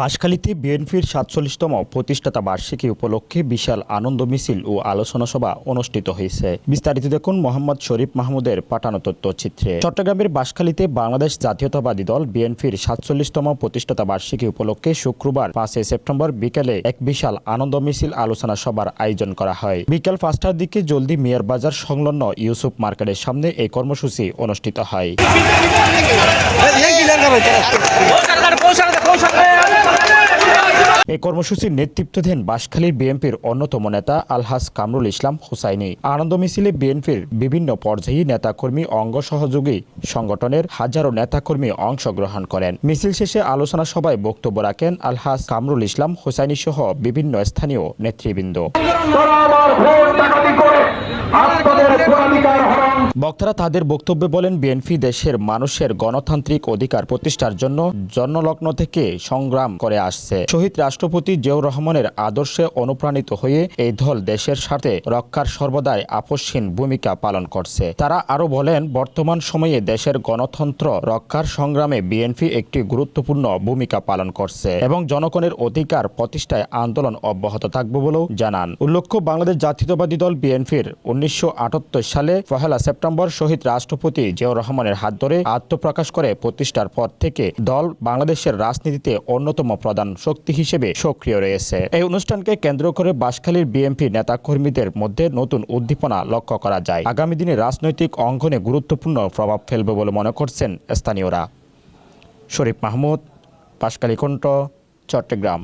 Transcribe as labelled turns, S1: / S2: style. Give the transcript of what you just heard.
S1: বাঁশখালীতে বিএনপির সাতচল্লিশতম প্রতিষ্ঠাতা বার্ষিকী উপলক্ষে বিশাল আনন্দ মিছিল ও আলোচনা সভা অনুষ্ঠিত হয়েছে। বিস্তারিত দেখুন মোহাম্মদ শরীফ মাহমুদের পাঠানো তথ্যচিত্রে। চট্টগ্রামের বাঁশখালীতে বাংলাদেশ জাতীয়তাবাদী দল বিএনপির সাতচল্লিশতম প্রতিষ্ঠাতা বার্ষিকী উপলক্ষে শুক্রবার পাঁচই সেপ্টেম্বর বিকেলে এক বিশাল আনন্দ মিছিল আলোচনা সভার আয়োজন করা হয়। বিকেল পাঁচটার দিকে জলদি মিয়ার বাজার সংলগ্ন ইউসুফ মার্কেটের সামনে এই কর্মসূচি অনুষ্ঠিত হয়। কর্মসূচির নেতৃত্ব দেন বাঁশখালীর বিএনপির অন্যতম নেতা আলহাজ কামরুল ইসলাম হুসাইনি। আনন্দ মিছিলে বিএনপির বিভিন্ন পর্যায়ী নেতাকর্মী, অঙ্গ সহযোগী সংগঠনের হাজারো নেতাকর্মী অংশগ্রহণ করেন। মিছিল শেষে আলোচনা সভায় বক্তব্য রাখেন আলহাজ কামরুল ইসলাম হুসাইনি সহ বিভিন্ন স্থানীয় নেতৃবৃন্দ। বক্তারা তাদের বক্তব্যে বলেন, বিএনপি দেশের মানুষের গণতান্ত্রিক অধিকার প্রতিষ্ঠার জন্য জন্মলগ্ন থেকে সংগ্রাম করে আসছে। শহীদ রাষ্ট্রপতি জিয়াউর রহমানের আদর্শে অনুপ্রাণিত হয়ে এই দল দেশের সাথে রক্ষার সর্বদাই আপসহীন ভূমিকা পালন করছে। তারা আরও বলেন, বর্তমান সময়ে দেশের গণতন্ত্র রক্ষার সংগ্রামে বিএনপি একটি গুরুত্বপূর্ণ ভূমিকা পালন করছে এবং জনগণের অধিকার প্রতিষ্ঠায় আন্দোলন অব্যাহত থাকবে বলেও জানান। উল্লেখ্য, বাংলাদেশ জাতীয়তাবাদী দল বিএনপির উনিশশো আটাত্তর সালে পহেলা সেপ্টেম্বর শহীদ রাষ্ট্রপতি জিয়াউর রহমানের হাত ধরে আত্মপ্রকাশ করে প্রতিষ্ঠার পর থেকে দল বাংলাদেশের রাজনীতিতে অন্যতম প্রধান শক্তি হিসেবে সক্রিয় রয়েছে। এই অনুষ্ঠানকে কেন্দ্র করে বাঁশখালীর বিএনপি নেতাকর্মীদের মধ্যে নতুন উদ্দীপনা লক্ষ্য করা যায়। আগামী দিনে রাজনৈতিক অঙ্গনে গুরুত্বপূর্ণ প্রভাব ফেলবে বলে মনে করছেন স্থানীয়রা। শরীফ মাহমুদ বাঁশখালী কণ্ঠ চট্টগ্রাম।